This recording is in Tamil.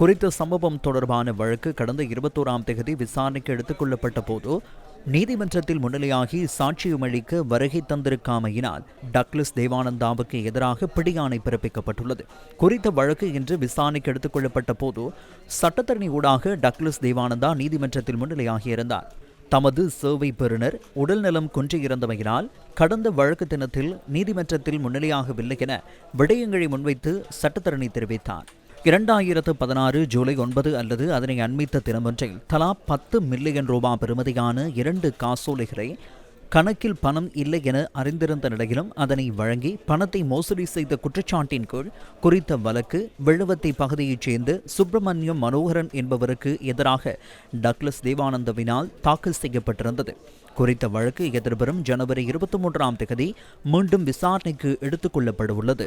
குறித்த சம்பவம் தொடர்பான வழக்கு கடந்த இருபத்தோராம் தேதி விசாரணைக்கு எடுத்துக் கொள்ளப்பட்ட போது நீதிமன்றத்தில் முன்னிலையாகி சாட்சியமளிக்க வருகை தந்திருக்காமையினால் டக்ளஸ் தேவானந்தாவுக்கு எதிராக பிடியாணை பிறப்பிக்கப்பட்டுள்ளது. குறித்த வழக்கு இன்று விசாரணைக்கு எடுத்துக் கொள்ளப்பட்ட போது சட்டத்தரணி ஊடாக டக்ளஸ் தேவானந்தா நீதிமன்றத்தில் முன்னிலையாகியிருந்தார் தமது சேவை பெறுநர் உடல்நலம் குன்றியிருந்தமையினால் கடந்த வழக்கு தினத்தில் நீதிமன்றத்தில் முன்னிலையாகவில்லை என விடயங்களை முன்வைத்து சட்டத்தரணி தெரிவித்தார். இரண்டாயிரத்து பதினாறு ஜூலை ஒன்பது அல்லது அதனை அண்மித்த தினமொன்றில் தலா பத்து மில்லியன் ரூபா பெறுமதியான இரண்டு காசோலைகளை கணக்கில் பணம் இல்லை என அறிந்திருந்த நிலையிலும் அதனை வழங்கி பணத்தை மோசடி செய்த குற்றச்சாட்டின் கீழ் குறித்த வழக்கு விழுவத்தை பகுதியைச் சேர்ந்த சுப்பிரமணியம் மனோகரன் என்பவருக்கு எதிராக டக்ளஸ் தேவானந்தவினால் தாக்கல் செய்யப்பட்டிருந்தது. குறித்த வழக்கு எதிர்வரும் ஜனவரி இருபத்தி மூன்றாம் தேதி மீண்டும் விசாரணைக்கு எடுத்துக் கொள்ளப்படவுள்ளது.